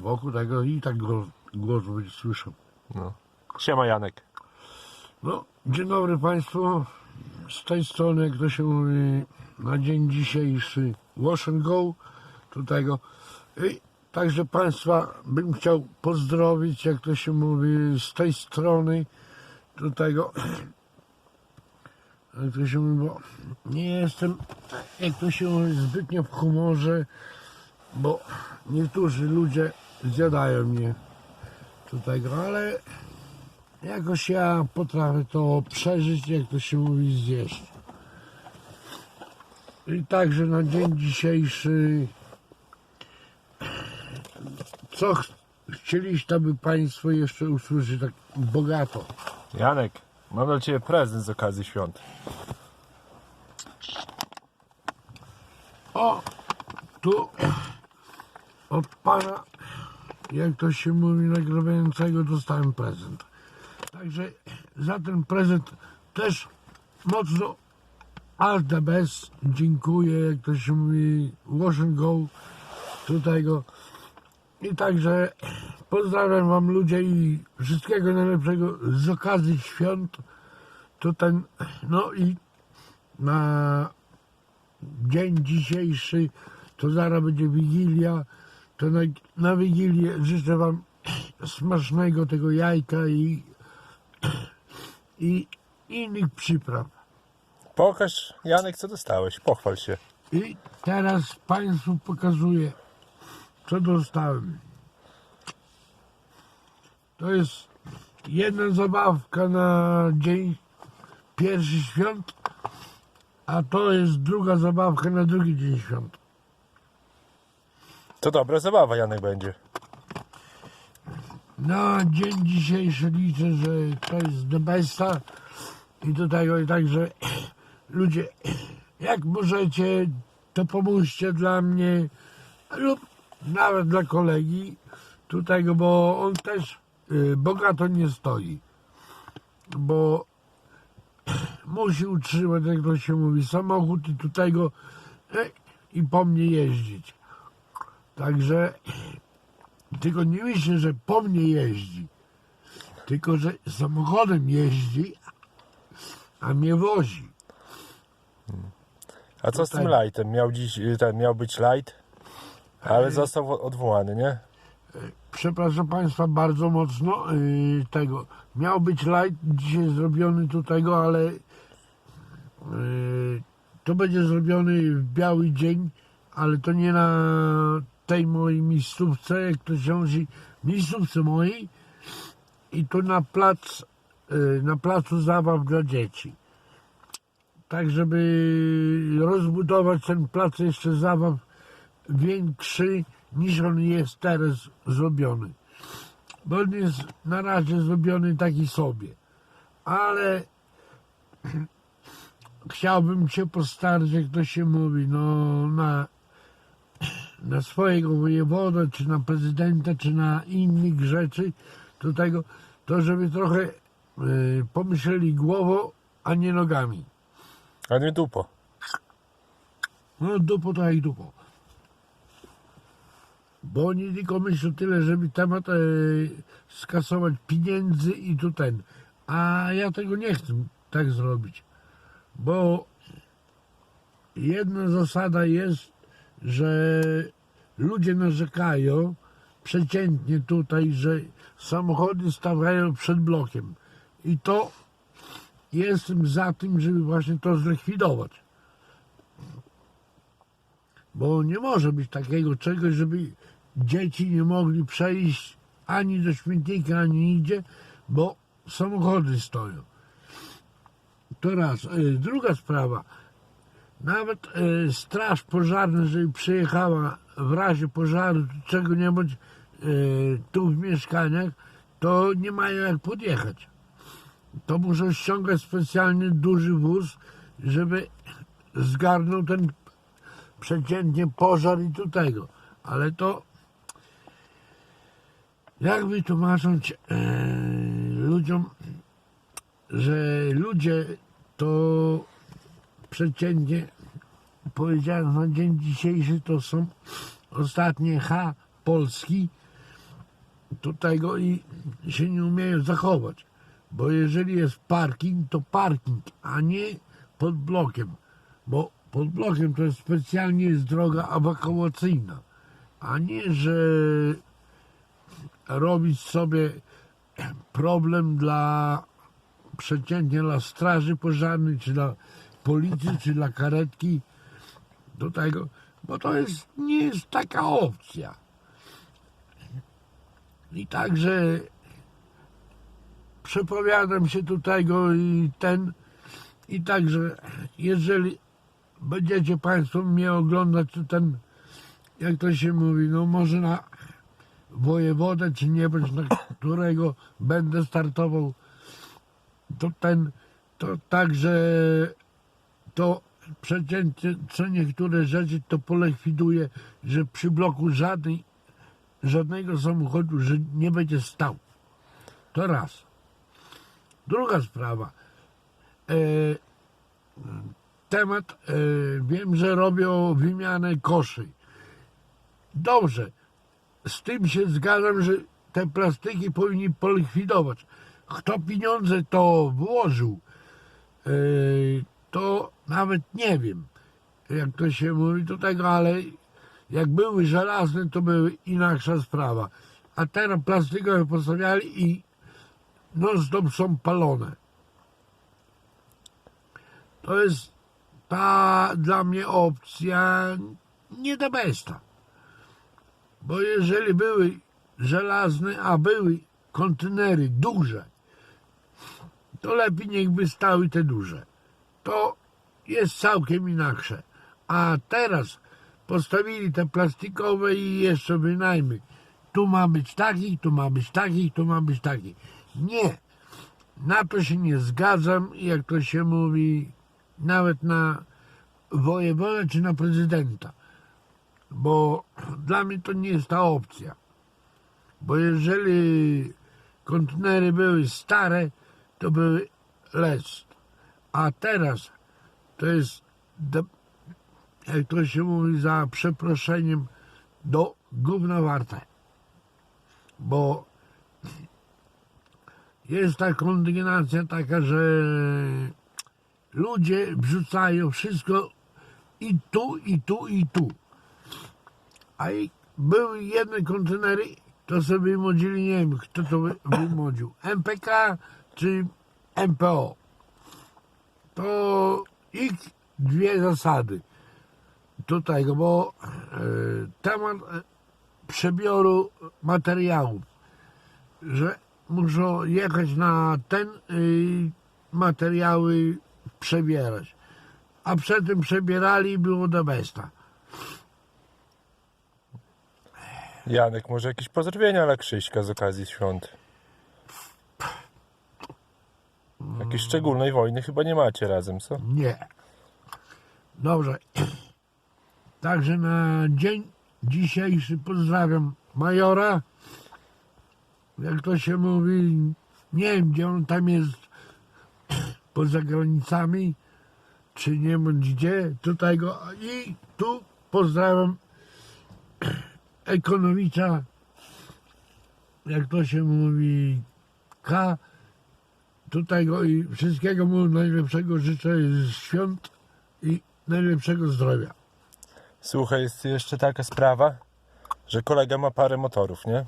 boku tego i tak głos, głos będzie słyszał. No. Siema Janek. No, dzień dobry Państwu. Z tej strony, jak to się mówi, na dzień dzisiejszy Wash and Go. Tutaj go. I także Państwa bym chciał pozdrowić, jak to się mówi, z tej strony. Tutaj go. Jak to się mówi, bo nie jestem, jak to się mówi, zbytnio w humorze, bo niektórzy ludzie zjadają mnie tutaj ale Jakoś ja potrafię to przeżyć, jak to się mówi, zjeść. I także na dzień dzisiejszy, co ch- chcieliście, aby Państwo jeszcze usłyszeć tak bogato? Janek, mam dla Ciebie prezent z okazji świąt. O, tu od Pana, jak to się mówi, nagrywającego dostałem prezent. Także za ten prezent też mocno all the best. Dziękuję, jak to się mówi, wash and go. Tutaj go. I także pozdrawiam Wam ludzie i wszystkiego najlepszego z okazji świąt. To ten, no i na dzień dzisiejszy, to zaraz będzie Wigilia, to na, na Wigilię życzę Wam smacznego tego jajka i, i innych przypraw. Pokaż Janek co dostałeś, pochwal się. I teraz Państwu pokazuję, co dostałem. To jest jedna zabawka na dzień pierwszy świąt, a to jest druga zabawka na drugi dzień świąt. To dobra zabawa Janek będzie. Na dzień dzisiejszy liczę, że to jest the besta i do tego także ludzie, jak możecie, to pomóżcie dla mnie lub nawet dla kolegi tutaj, bo on też y, bogato nie stoi, bo musi utrzymać, jak to się mówi, samochód i tutaj go e, i po mnie jeździć. Także tylko nie myślę, że po mnie jeździ, tylko że samochodem jeździ, a mnie wozi. A co z tym Tutaj. lightem? Miał dziś, y, ten, miał być light, ale Ej. został odwołany, nie? Przepraszam Państwa bardzo mocno yy, tego. Miał być light dzisiaj zrobiony tu tego, ale yy, to będzie zrobiony w biały dzień, ale to nie na tej mojej miejscówce, jak to się mówi, miejscówce mojej i to na plac, yy, na placu zabaw dla dzieci. Tak, żeby rozbudować ten plac jeszcze zabaw większy niż on jest teraz zrobiony. Bo on jest na razie zrobiony taki sobie. Ale chciałbym się postarać, jak to się mówi, no na, na swojego wojewoda, czy na prezydenta, czy na innych rzeczy, do tego, to żeby trochę y, pomyśleli głową, a nie nogami. A nie dupo. No dupo to jak dupo. Bo oni tylko myślą tyle, żeby temat e, skasować pieniędzy i tu ten. A ja tego nie chcę tak zrobić. Bo jedna zasada jest, że ludzie narzekają przeciętnie tutaj, że samochody stawiają przed blokiem. I to jestem za tym, żeby właśnie to zlikwidować. Bo nie może być takiego czegoś, żeby dzieci nie mogli przejść ani do śmietnika, ani nigdzie, bo samochody stoją. To raz. E, Druga sprawa. Nawet e, straż pożarna, żeby przyjechała w razie pożaru, czego nie bądź e, tu w mieszkaniach, to nie mają jak podjechać. To muszą ściągać specjalny duży wóz, żeby zgarnął ten przeciętnie pożar i tu tego. Ale to jak wytłumaczyć e, ludziom, że ludzie to przeciętnie powiedziałem na dzień dzisiejszy to są ostatnie H Polski tutaj go i się nie umieją zachować. Bo jeżeli jest parking, to parking, a nie pod blokiem. Bo pod blokiem to jest specjalnie jest droga ewakuacyjna, a nie, że robić sobie problem dla przeciętnie dla straży pożarnej, czy dla policji, czy dla karetki do tego, bo to jest, nie jest taka opcja. I także przepowiadam się do tego i ten, i także jeżeli będziecie Państwo mnie oglądać, to ten, jak to się mówi, no może na wojewodę, czy nie bądź na którego będę startował, to ten, to także to przeciętnie co niektóre rzeczy to polekwiduje, że przy bloku żadnej, żadnego samochodu że nie będzie stał. To raz. Druga sprawa. E, temat, e, wiem, że robią wymianę koszy. Dobrze, z tym się zgadzam, że te plastyki powinni polikwidować. Kto pieniądze to włożył, e, to nawet nie wiem, jak to się mówi do tego, ale jak były żelazne, to były inna sprawa. A teraz plastikowe postawiali i non stop są palone. To jest ta dla mnie opcja nie do besta. Bo jeżeli były żelazne, a były kontenery duże, to lepiej niech by stały te duże. To jest całkiem inaczej. A teraz postawili te plastikowe i jeszcze wynajmy. Tu ma być taki, tu ma być taki, tu ma być taki. Nie. Na to się nie zgadzam, jak to się mówi, nawet na wojewodę czy na prezydenta. Bo dla mnie to nie jest ta opcja. Bo jeżeli kontenery były stare, to były lec. A teraz to jest, jak to się mówi, za przeproszeniem, do gówna warte. Bo jest ta kondygnacja taka, że ludzie wrzucają wszystko i tu, i tu, i tu. A i były jedne kontenery, to sobie wymodzili, nie wiem, kto to wy- wymodził. MPK czy MPO. Ich dwie zasady do tego, bo e, temat e, przebioru materiałów, że muszą jechać na ten y, materiały przebierać. A przed tym przebierali i było do besta. Janek, może jakieś pozdrowienia dla Krzyśka z okazji świąt? Jakiejś szczególnej wojny chyba nie macie razem, co? Nie. Dobrze. Także na dzień dzisiejszy pozdrawiam majora. Jak to się mówi, nie wiem gdzie on tam jest poza granicami, czy nie wiem gdzie, tutaj go i tu pozdrawiam Ekonowicza, jak to się mówi, K. Tutaj go i wszystkiego mu najlepszego życzę świąt i najlepszego zdrowia. Słuchaj, jest jeszcze taka sprawa, że kolega ma parę motorów, nie?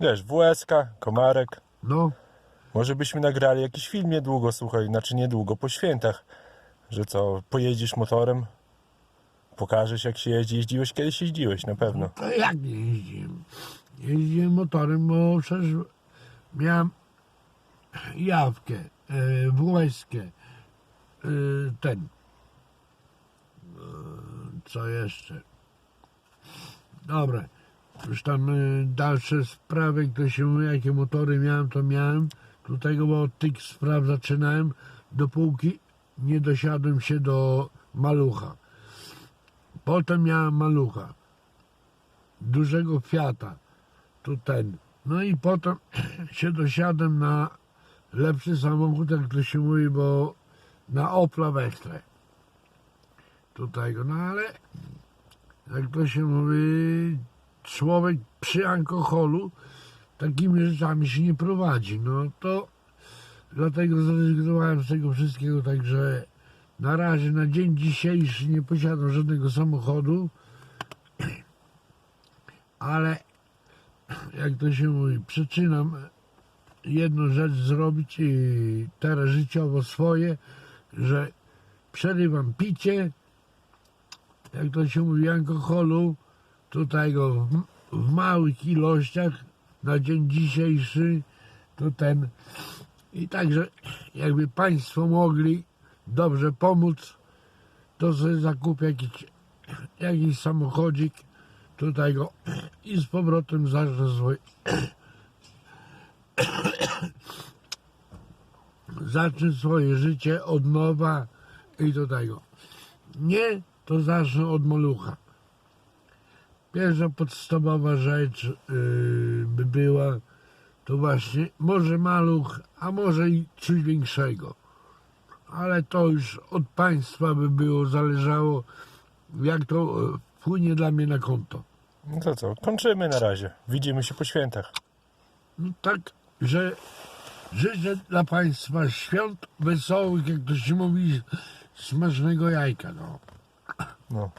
Wiesz, WSK, Komarek. No, Może byśmy nagrali jakiś film niedługo, słuchaj, znaczy niedługo, po świętach. Że co, pojedziesz motorem, pokażesz jak się jeździ. Jeździłeś kiedyś, jeździłeś na pewno. to jak nie jeździłem? Jeździłem motorem, bo przecież miałem jawkę, e, ten, e, co jeszcze? Dobra, już tam dalsze sprawy, jak to się mówi, jakie motory miałem, to miałem. Tego, bo od tych spraw zaczynałem, dopóki nie dosiadłem się do malucha. Potem miałem malucha, dużego Fiata, tu ten. No i potem się dosiadłem na lepszy samochód, jak to się mówi, bo na Opla Vectre. Tutaj, no ale jak to się mówi, człowiek przy alkoholu takimi rzeczami się nie prowadzi. No to dlatego zrezygnowałem z tego wszystkiego, także na razie, na dzień dzisiejszy nie posiadam żadnego samochodu, ale jak to się mówi, przyczynam jedną rzecz zrobić i teraz życiowo swoje, że przerywam picie, jak to się mówi, alkoholu, tutaj go w, w małych ilościach na dzień dzisiejszy, to ten. I także jakby Państwo mogli dobrze pomóc, to sobie zakupię jakiś, jakiś samochodzik, tutaj go i z powrotem zacznę swoje zacznę swoje życie od nowa i do tego. Nie, to zacznę od malucha. Pierwsza podstawowa rzecz yy, by była to właśnie może maluch, a może i coś większego. Ale to już od państwa by było zależało, jak to e, wpłynie dla mnie na konto. No to co, kończymy na razie. Widzimy się po świętach. No tak, że życzę dla Państwa świąt wesołych, jak to się mówi, smacznego jajka. No. No.